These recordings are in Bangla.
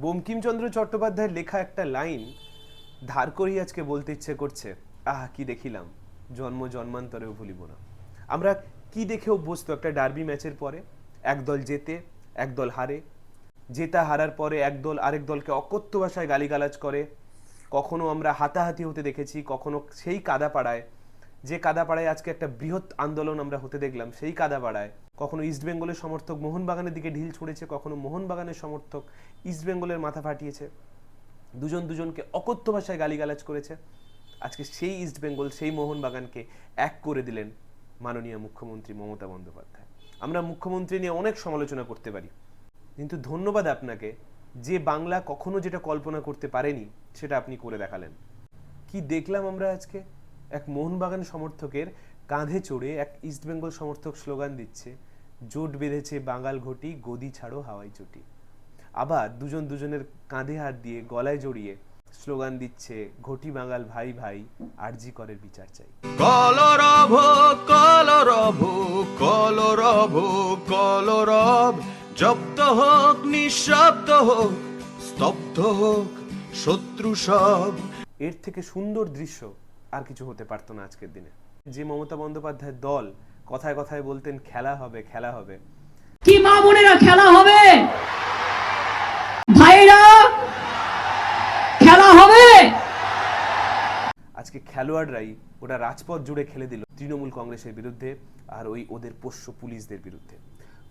বঙ্কিমচন্দ্র চট্টোপাধ্যায়ের লেখা একটা লাইন ধার করেই আজকে বলতে ইচ্ছে করছে। আহ, কি দেখিলাম? জন্ম জন্মান্তরেও ভুলিব না। আমরা কি দেখে অভ্যস্ত একটা ডার্বি ম্যাচের পরে? একদল জেতে একদল হারে। জেতা হারার পরে একদল আরেক দলকে অকথ্য ভাষায় গালিগালাজ করে। কখনো আমরা হাতাহাতি হতে দেখেছি, কখনো সেই কাদাপাড়ায় যে কাদাপাড়ায় আজকে একটা বৃহৎ আন্দোলন আমরা হতে দেখলাম, সেই কাদাপাড়ায় কখনো ইস্টবেঙ্গলের সমর্থক মোহনবাগানের দিকে ঢিল ছুঁড়েছে, কখনো মোহনবাগানের সমর্থক ইস্টবেঙ্গলের মাথা ফাটিয়েছে। দুজন দুজনকে অকথ্য ভাষায় গালিগালাজ করেছে। আজকে সেই ইস্টবেঙ্গল সেই মোহনবাগানকে এক করে দিলেন মাননীয় মুখ্যমন্ত্রী মমতা বন্দ্যোপাধ্যায়। আমরা মুখ্যমন্ত্রী নিয়ে অনেক সমালোচনা করতে পারি, কিন্তু ধন্যবাদ আপনাকে যে বাংলা কখনো যেটা কল্পনা করতে পারেনি, সেটা আপনি করে দেখালেন। কি দেখলাম আমরা আজকে? এক মোহনবাগান সমর্থকের কাঁধে চড়ে এক ইস্টবেঙ্গল সমর্থক স্লোগান দিচ্ছে জোট বেঁধেছে বাঙাল ঘটি গদি ছাড়ো হাওয়াই চটি। আবার দুজন দুজনের কাঁধে হাত দিয়ে গলায় জড়িয়ে স্লোগান দিচ্ছে ঘটি বাঙাল ভাই ভাই আরজি করের বিচার চাই। কলরভ কলরভ কলরভ কলরব জব্দ হোক নিঃশব্দ হোক স্তব্ধ হোক শত্রু সব। এর থেকে সুন্দর দৃশ্য আর কিছু হতে পারতো না আজকের দিনে। যে মমতা বন্দ্যোপাধ্যায়ের দল কথায় কথায় বলতেন খেলা হবে খেলা হবে। কি মা বোনেরা খেলা হবে? ভাইরা খেলা হবে? আজকে খেলোয়াড়রাই ওটা রাজপথ জুড়ে খেলে দিল তৃণমূল কংগ্রেসের বিরুদ্ধে আর ওই ওদের পোষ্য পুলিশদের বিরুদ্ধে।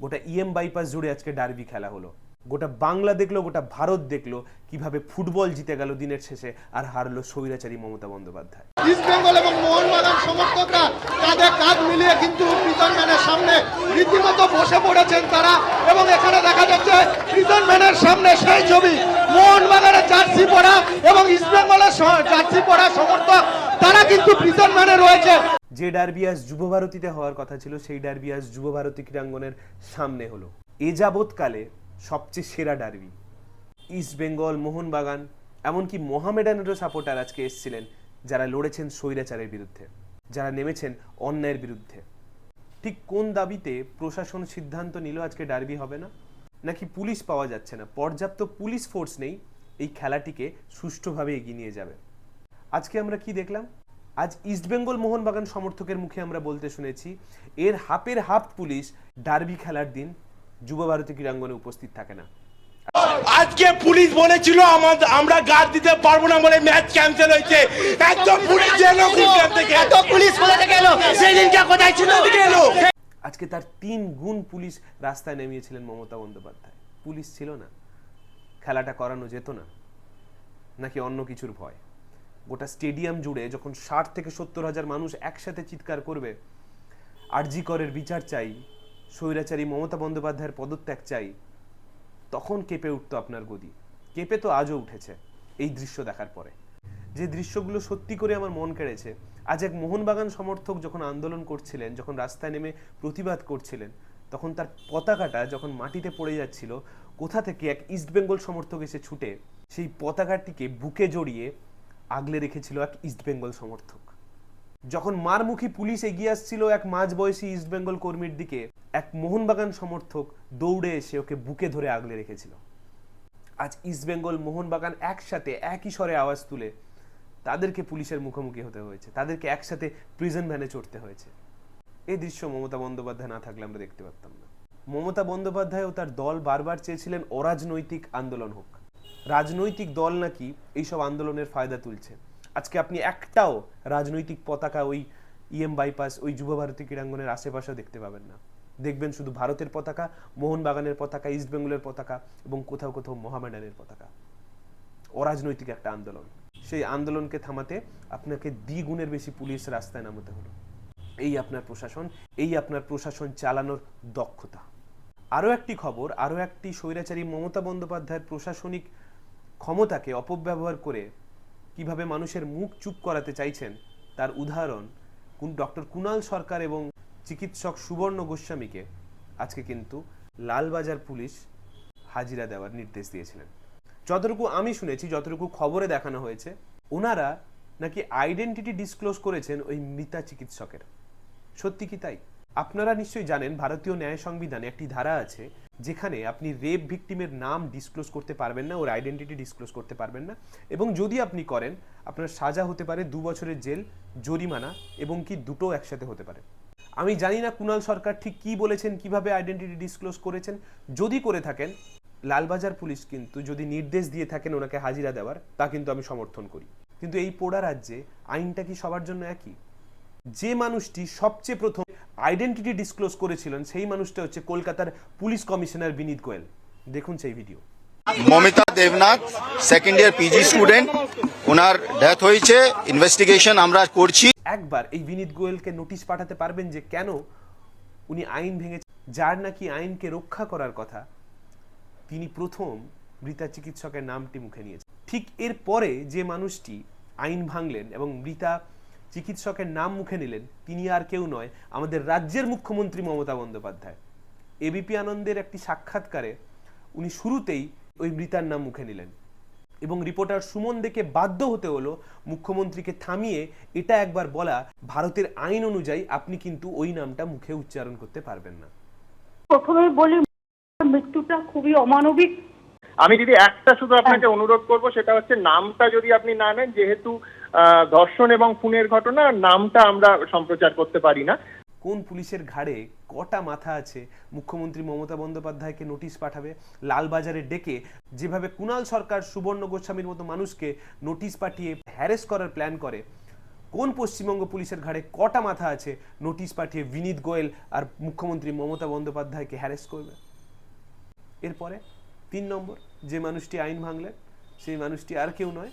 গোটা ইএম বাইপাস জুড়ে আজকে ডার্বি খেলা হলো। গোটা বাংলা দেখল গোটা ভারত দেখল কীভাবে ফুটবল জিতে গেল দিনের শেষে আর হারলো স্বৈরাচারী মমতা বন্দ্যোপাধ্যায়। ইস্ট বেঙ্গল এবং মোহনবাগান সমর্থকরা কাঁধে কাঁধ মিলিয়ে কিন্তু প্রিজন ম্যানের সামনে রীতিমতো বসে পড়েছেন তারা এবং এখানে দেখা যাচ্ছে প্রিজন ম্যানের সামনে সেই ছবি মোহনবাগানের জার্সি পরা এবং ইস্ট বেঙ্গলের জার্সি পরা সমর্থক তারা কিন্তু প্রিজন ম্যানে রয়েছে। যে ডার্বি আজ যুব ভারতীতে হওয়ার কথা ছিল সেই ডার্বি আজ যুব ভারতী ক্রীড়াঙ্গনের সামনে হলো। এ যাবৎকালে সবচেয়ে সেরা ডার্বি। ইস্ট বেঙ্গল, মোহনবাগান, এমনকি মোহামেডানেরও সাপোর্টার আজকে এসেছিলেন যারা লড়েছেন স্বৈরাচারের বিরুদ্ধে, যারা নেমেছেন অন্যায়ের বিরুদ্ধে। ঠিক কোন দাবিতে প্রশাসন সিদ্ধান্ত নিল আজকে ডার্বি হবে না? নাকি পুলিশ পাওয়া যাচ্ছে না? পর্যাপ্ত পুলিশ ফোর্স নেই, এই খেলাটিকে সুষ্ঠুভাবে এগিয়ে নিয়ে যাবে। আজকে আমরা কি দেখলাম? আজ ইস্টবেঙ্গল মোহনবাগান সমর্থকের মুখে আমরা বলতে শুনেছি, এর হাফের হাফ পুলিশ ডার্বি খেলার দিন যুব ভারতী ক্রীড়াঙ্গনে উপস্থিত থাকে না। আজকে পুলিশ বলেছিল আমাদের আমরা গার্ড দিতে পারব না বলে ম্যাচ ক্যান্সেল হয়েছে। একদম পুলিশ এলো কোনখান থেকে। এত পুলিশ কোথা থেকে এলো? সেদিনকে কোথায় ছিল? এলো? আজকে তার তিন গুণ পুলিশ রাস্তায় নেমিয়েছিলেন মমতা বন্দ্যোপাধ্যায়। পুলিশ ছিল না। খেলাটা করানো যেত না। নাকি অন্য কিছুর ভয়। গোটা স্টেডিয়াম জুড়ে যখন ষাট থেকে সত্তর হাজার মানুষ একসাথে চিৎকার করবে আরজি করের বিচার চাই স্বৈরাচারী মমতা বন্দ্যোপাধ্যায়ের পদত্যাগ চাই, তখন কেঁপে উঠতো আপনার গদি। কেঁপে তো আজও উঠেছে এই দৃশ্য দেখার পরে। যে দৃশ্যগুলো সত্যি করে আমার মন কেড়েছে, আজ এক মোহনবাগান সমর্থক যখন আন্দোলন করছিলেন, যখন রাস্তায় নেমে প্রতিবাদ করছিলেন, তখন তার পতাকাটা যখন মাটিতে পড়ে যাচ্ছিল, কোথা থেকে এক ইস্টবেঙ্গল সমর্থক এসে ছুটে, সেই পতাকাটিকে বুকে জড়িয়ে আগলে রেখেছিল এক ইস্টবেঙ্গল সমর্থক। যখন মারমুখী পুলিশ এগিয়ে আসছিল এক মাঝবয়সী ইস্টবেঙ্গল কর্মীর দিকে, এক মোহনবাগান সমর্থক দৌড়ে এসে ওকে বুকে ধরে আগলে রেখেছিল। আজ ইস্টবেঙ্গল মোহনবাগান একসাথে একই স্বরে আওয়াজ তুলে তাদেরকে পুলিশের মুখোমুখি হতে হয়েছে, তাদেরকে একসাথে প্রিজন ভ্যানে চড়তে হয়েছে। এই দৃশ্য মমতা বন্দ্যোপাধ্যায় না থাকলে আমরা দেখতে পারতাম না। মমতা বন্দ্যোপাধ্যায় ও তার দল বারবার চেয়েছিলেন অরাজনৈতিক আন্দোলন হোক। রাজনৈতিক দল নাকি এইসব আন্দোলনের ফায়দা তুলছে। আজকে আপনি একটাও রাজনৈতিক পতাকা ওই ইএম বাইপাস ওই যুব ভারতী ক্রীড়াঙ্গনের আশেপাশেও দেখতে পাবেন না। দেখবেন শুধু ভারতের পতাকা, মোহনবাগানের পতাকা ইস্টবেঙ্গলের পতাকা এবং কোথাও কোথাও মহামেডানের পতাকা। অরাজনৈতিক একটা আন্দোলন। সেই আন্দোলনকে থামাতে আপনাকে দ্বিগুণের বেশি পুলিশ রাস্তায় নামাতে হলো। এই আপনার প্রশাসন, এই আপনার প্রশাসন চালানোর দক্ষতা। আরও একটি খবর, আরও একটি স্বৈরাচারী মমতা বন্দ্যোপাধ্যায়ের প্রশাসনিক ক্ষমতাকে অপব্যবহার করে কীভাবে মানুষের মুখ চুপ করাতে চাইছেন, তার উদাহরণ কোন ডক্টর কুণাল সরকার এবং চিকিৎসক সুবর্ণ গোস্বামীকে। আজকে কিন্তু লালবাজার পুলিশ হাজিরা দেওয়ার নির্দেশ দিয়েছিলেন। যতটুকু আমি শুনেছি, যতটুকু খবরে দেখানো হয়েছে, ওনারা নাকি আইডেন্টিটি ডিসক্লোজ করেছেন ওই মৃতা চিকিৎসকের। সত্যি কি তাই? আপনারা নিশ্চয়ই জানেন ভারতীয় ন্যায় সংবিধানে একটি ধারা আছে যেখানে আপনি রেপ ভিকটিমের নাম ডিসক্লোজ করতে পারবেন না, ওর আইডেন্টিটি ডিসক্লোজ করতে পারবেন না। এবং যদি আপনি করেন, আপনার সাজা হতে পারে দু বছরের জেল, জরিমানা এবং কি দুটো একসাথে হতে পারে। আমি জানি না কুণাল সরকার ঠিক কি বলেছেন, কীভাবে আইডেন্টিটি ডিসক্লোজ করেছেন। যদি করে থাকেন, লালবাজার পুলিশ কিন্তু যদি নির্দেশ দিয়ে থাকেন ওনাকে হাজিরা দেওয়ার, তা কিন্তু আমি সমর্থন করি। কিন্তু এই পোড়া রাজ্যে আইনটা কি সবার জন্য একই? যে মানুষটি সবচেয়ে প্রথম আইডেন্টিটি ডিসক্লোজ করেছিলেন সেই মানুষটা হচ্ছে কলকাতার পুলিশ কমিশনার বিনীত গোয়েল। দেখুন সেই video Mamita Debnath second year PG student ওনার ডেথ হয়েছে ইনভেস্টিগেশন আমরা করছি। একবার এই বিনীত গোয়েলকে নোটিশ পাঠাতে পারবেন যে কেন উনি আইন ভেঙেছে যার নাকি আইনকে রক্ষা করার কথা তিনি প্রথম মৃতা চিকিৎসকের নামটি মুখে নিয়েছেন। ঠিক এর পরে যে মানুষটি আইন ভাঙলেন এবং মৃতা চিকিৎসকের নাম মুখে নিলেন তিনি আর কেউ নয় আমাদের রাজ্যের মুখ্যমন্ত্রী মমতা বন্দ্যোপাধ্যায়। এবিপি আনন্দের একটি সাক্ষাৎকারে উনি শুরুতেই ওই মৃতার নাম মুখে নিলেন এবং রিপোর্টার সুমন দেখে বাধ্য হতে হলো মুখ্যমন্ত্রীকে থামিয়ে এটা একবার বলা ভারতের আইন অনুযায়ী আপনি কিন্তু ওই নামটা মুখে উচ্চারণ করতে পারবেন না। প্রথমে বলি মৃত্যুটা খুবই অমানবিক। আমি যদি একটা শুধু আপনাকে অনুরোধ করব সেটা হচ্ছে নামটা যদি আপনি না নেন যেহেতু ধর্ষণ এবং খুনের ঘটনা নামটা আমরা সম্প্রচার করতে পারি না। কোন পুলিশের ঘাড়ে কটা মাথা আছে? মুখ্যমন্ত্রী মমতা বন্দ্যোপাধ্যায়কে নোটিশ পাঠাবে, লালবাজারে ডেকে যেভাবে কুণাল সরকার, সুবর্ণ গোস্বামীর মতো মানুষকে নোটিশ পাঠিয়ে হ্যারেস করার প্ল্যান করে, কোন পশ্চিমবঙ্গ পুলিশের ঘাড়ে কটা মাথা আছে নোটিশ পাঠিয়ে বিনীত গোয়েল আর মুখ্যমন্ত্রী মমতা বন্দ্যোপাধ্যায়কে হ্যারেস করবে? এরপরে তিন নম্বর, যে মানুষটি আইন ভাঙলেন, সেই মানুষটি আর কেউ নয়।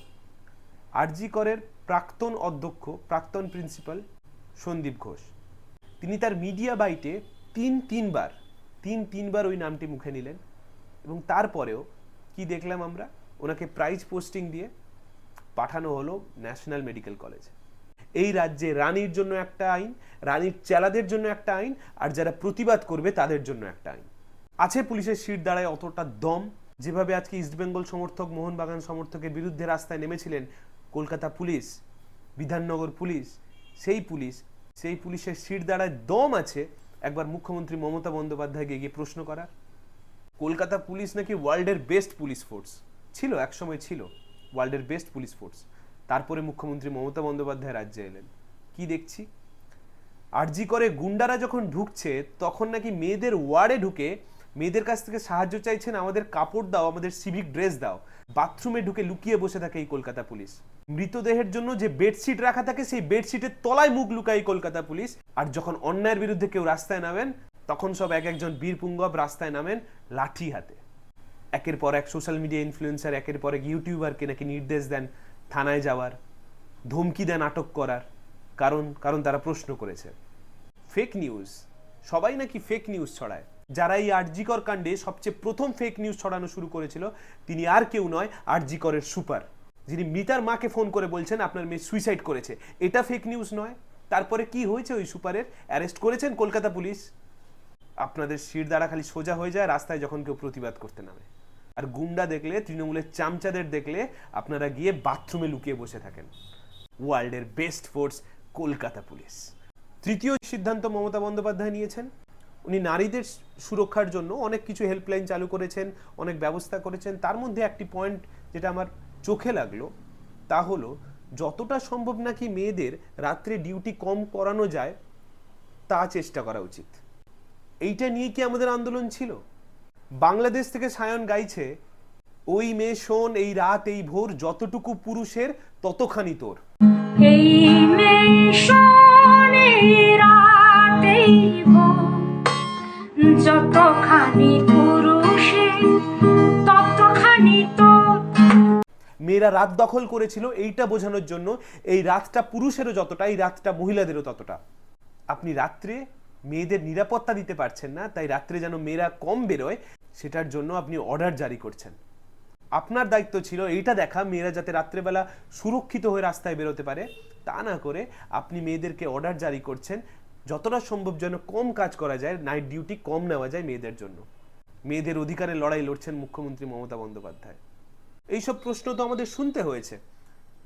আরজি করের প্রাক্তন অধ্যক্ষ, প্রাক্তন প্রিন্সিপাল সন্দীপ ঘোষ। তিনি তার মিডিয়া বাইটে তিন তিনবার তিন তিনবার ওই নামটি মুখে নিলেন এবং তারপরেও কি দেখলাম আমরা? ওনাকে প্রাইজ পোস্টিং দিয়ে পাঠানো হলো ন্যাশনাল মেডিকেল কলেজে। এই রাজ্যে রানীর জন্য একটা আইন, রানীর চেলাদের জন্য একটা আইন, আর যারা প্রতিবাদ করবে তাদের জন্য একটা আইন। আছে পুলিশের সিট দাঁড়ায় অতটা দম। যেভাবে আজকে ইস্টবেঙ্গল সমর্থক, মোহনবাগান সমর্থকের বিরুদ্ধে রাস্তায় নেমেছিলেন কলকাতা পুলিশ, বিধাননগর পুলিশ, সেই পুলিশ, সেই পুলিশের সিট দাঁড়ায় দম আছে। একবার মুখ্যমন্ত্রী মমতা বন্দ্যোপাধ্যায়কে গিয়ে প্রশ্ন করার। কলকাতা পুলিশ নাকি ওয়ার্ল্ডের বেস্ট পুলিশ ফোর্স? ছিল, একসময় ছিল, ওয়ার্ল্ডের বেস্ট পুলিশ ফোর্স। তারপরে মুখ্যমন্ত্রী মমতা বন্দ্যোপাধ্যায় রাজ্যে এলেন। কি দেখছি? আরজি করে গুন্ডারা যখন ঢুকছে, তখন নাকি মেয়েদের ওয়ার্ডে ঢুকে মেয়েদের কাছ থেকে সাহায্য চাইছেন আমাদের কাপড় দাও, আমাদের সিভিক ড্রেস দাও। বাথরুমে ঢুকে লুকিয়ে বসে থাকে এই কলকাতা পুলিশ। মৃতদেহের জন্য যে বেডশিট রাখা থাকে, সেই বেডশিটের তলায় মুখ লুকায় কলকাতা পুলিশ। আর যখন অন্যায়ের বিরুদ্ধে কেউ রাস্তায় নামেন, তখন সব এক একজন বীর পুঙ্গব রাস্তায় নামেন লাঠি হাতে। একের পর এক সোশ্যাল মিডিয়া ইনফ্লুয়েন্সার একের পর এক ইউটিউবারকে নাকি নির্দেশ দেন থানায় যাওয়ার, ধমকি দেন আটক করার, কারণ কারণ তারা প্রশ্ন করেছে। ফেক নিউজ সবাই নাকি ফেক নিউজ ছড়ায়। যারা এই আরজিকর কাণ্ডে সবচেয়ে প্রথম ফেক নিউজ ছড়ানো শুরু করেছিল, তিনি আর কেউ নয়, আরজিকরের সুপার। যিনি মৃতার মাকে ফোন করে বলছেন, আপনার মেয়ে সুইসাইড করেছে। এটা ফেক নিউজ নয়। তারপরে কি হয়েছে ওই সুপারের? অ্যারেস্ট করেছেন কলকাতা পুলিশ। আপনাদের শির দ্বারা খালি সোজা হয়ে যায়, রাস্তায় যখন কেউ প্রতিবাদ করতে নামে। আর গুন্ডা দেখলে, তৃণমূলের চামচাদের দেখলে, আপনারা গিয়ে বাথরুমে লুকিয়ে বসে থাকেন। ওয়ার্ল্ডের বেস্ট ফোর্স কলকাতা পুলিশ। তৃতীয় সিদ্ধান্ত মমতা বন্দ্যোপাধ্যায় নিয়েছেন। উনি নারীদের সুরক্ষার জন্য অনেক কিছু হেল্পলাইন চালু করেছেন অনেক ব্যবস্থা করেছেন। তার মধ্যে একটি পয়েন্ট যেটা আমার চোখে লাগল তা হলো যতটা সম্ভব নাকি মেয়েদের রাত্রে ডিউটি কম করানো যায় তা চেষ্টা করা উচিত। এইটা নিয়ে কি আমাদের আন্দোলন ছিল? বাংলাদেশ থেকে সায়ন গাইছে ওই মেয়ে শোন এই রাত এই ভোর যতটুকু পুরুষের ততখানি তোর। এই মেশনে রাতেই ভোর, মেয়েরা রাত দখল করেছিল, এইটা বোঝানোর জন্য এই রাতটা পুরুষেরও যতটা, এই রাতটা মহিলাদেরও ততটা। আপনি রাত্রে মেয়েদের নিরাপত্তা দিতে পারছেন না, তাই রাত্রে যেন মেয়েরা কম বেরোয়, সেটার জন্য আপনি অর্ডার জারি করছেন। আপনার দায়িত্ব ছিল এইটা দেখা, মেয়েরা যাতে রাত্রেবেলা সুরক্ষিত হয়ে রাস্তায় বেরোতে পারে, তা না করে আপনি মেয়েদেরকে অর্ডার জারি করছেন যতটা সম্ভব যেন কম কাজ করা যায় নাইট ডিউটি কম নেওয়া যায় মেয়েদের জন্য। মেয়েদের অধিকারের লড়াই লড়ছেন মুখ্যমন্ত্রী মমতা বন্দ্যোপাধ্যায়। এইসব প্রশ্ন তো আমাদের শুনতে হয়েছে।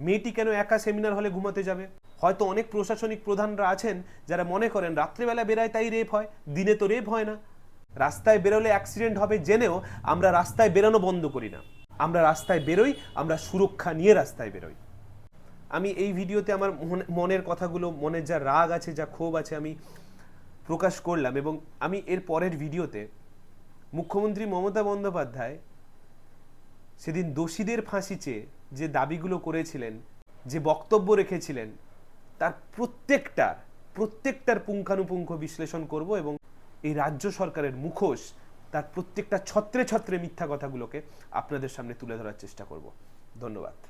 মেয়েটি কেন একা সেমিনার হলে ঘুমাতে যাবে? হয়তো অনেক প্রশাসনিক প্রধানরা আছেন যারা মনে করেন রাত্রিবেলা বেরায় তাই রেপ হয়, দিনে তো রেপ হয় না। রাস্তায় বেরোলে অ্যাক্সিডেন্ট হবে জেনেও আমরা রাস্তায় বেরোনো বন্ধ করি না। আমরা রাস্তায় বেরোই, আমরা সুরক্ষা নিয়ে রাস্তায় বেরোই। আমি এই ভিডিওতে আমার মনে- মনের কথাগুলো মনের যা রাগ আছে, যা ক্ষোভ আছে আমি প্রকাশ করলাম এবং আমি এর পরের ভিডিওতে মুখ্যমন্ত্রী মমতা বন্দ্যোপাধ্যায় সেদিন দোষীদের ফাঁসি চেয়ে যে দাবিগুলো করেছিলেন, যে বক্তব্য রেখেছিলেন, তার প্রত্যেকটার প্রত্যেকটার পুঙ্খানুপুঙ্খ বিশ্লেষণ করব এবং এই রাজ্য সরকারের মুখোশ তার প্রত্যেকটা ছত্রে ছত্রে মিথ্যা কথাগুলোকে আপনাদের সামনে তুলে ধরার চেষ্টা করব। ধন্যবাদ।